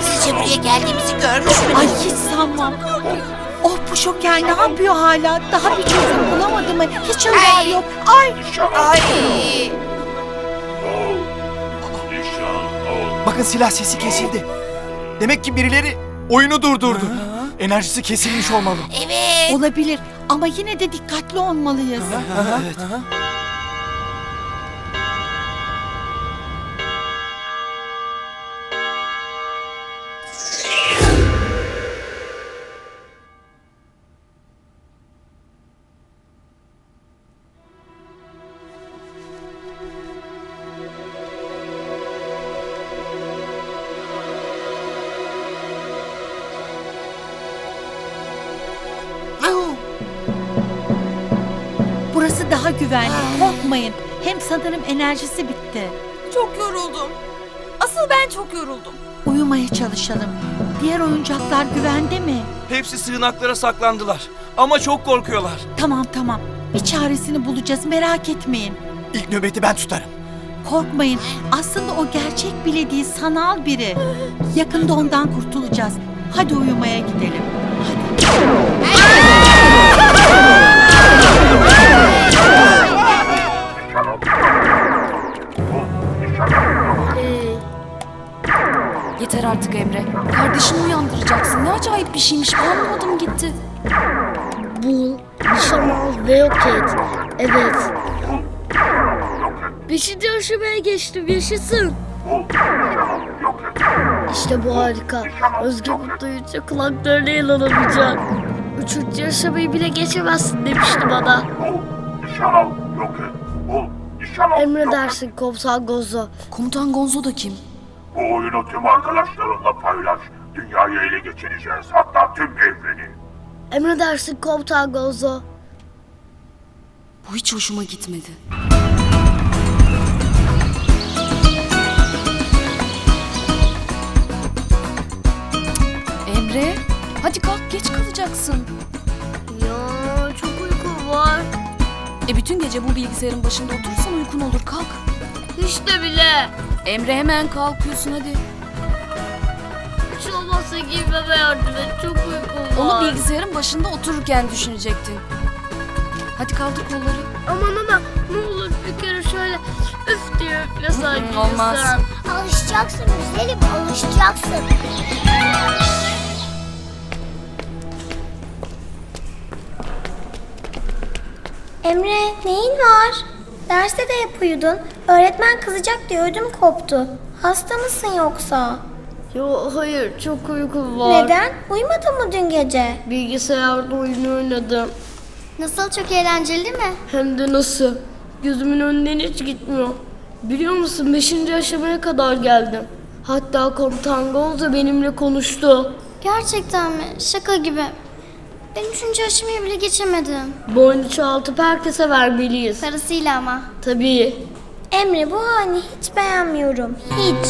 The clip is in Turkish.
Sizce buraya geldiğimizi görmüş mü? Ay hiç sanmam. Oh bu şoker ne yapıyor hala? Daha bir çözüm bulamadı mı? Hiç haber Ay. yok. Ay Ay. Bakın silah sesi kesildi. Demek ki birileri oyunu durdurdu. Enerjisi kesilmiş olmalı. Evet. olabilir ama yine de dikkatli olmalıyız. Burası daha güvenli. Korkmayın. Hem sanırım enerjisi bitti. Çok yoruldum. Asıl ben çok yoruldum. Uyumaya çalışalım. Diğer oyuncaklar güvende mi? Hepsi sığınaklara saklandılar. Ama çok korkuyorlar. Tamam tamam. Bir çaresini bulacağız merak etmeyin. İlk nöbeti ben tutarım. Korkmayın. Aslında o gerçek bile değil sanal biri. Yakında ondan kurtulacağız. Hadi uyumaya gidelim. Hadi. Artık Emre. Kardeşini uyandıracaksın. Ne acayip bir şeymiş. Anlamadım gitti. Bul, nişan al ve yok et. Evet. Beşinci aşamaya geçtim, yaşasın. İşte bu harika. Özge mutlayınca kulaklarına inanamayacak. Üçüncü aşamayı bile geçemezsin demişti bana. Nişan al, yok et. Bul, nişan al. Emredersin komutan Gozo. Komutan Gonzo da kim? Bu oyunu tüm arkadaşlarınla paylaş. Dünyayı ele geçireceğiz. Hatta tüm evreni. Emredersin komutan Gozo. Bu hiç hoşuma gitmedi. Emre, hadi kalk geç kalacaksın. Ya çok uykum var. E bütün gece bu bilgisayarın başında oturursan uykun olur kalk. Hiç de bile. Emre hemen kalkıyorsun hadi. Hiç olmazsa giymeme yardım et. Çok uykum var. Onu bilgisayarın başında otururken düşünecektin. Hadi kaldır kolları. Aman ana ne olur bir kere şöyle üf diye üflesen Hı, olmaz. Alışacaksın güzelim, alışacaksın. Emre, neyin var? Derste de hep uyudun. Öğretmen kızacak diye ödüm koptu. Hasta mısın yoksa? Yo hayır çok uykum var. Neden? Uyumadın mı dün gece? Bilgisayarda oyun oynadım. Nasıl çok eğlenceli mi? Hem de nasıl? Gözümün önünden hiç gitmiyor. Biliyor musun 5. aşamaya kadar geldim. Hatta komutan Gonza benimle konuştu. Gerçekten mi? Şaka gibi. Ben üçüncü aşamayı bile geçemedim. Boynu çoğaltıp herkese vermeliyiz. Parasıyla ama. Tabii. Emre bu halini hiç beğenmiyorum. Hiç.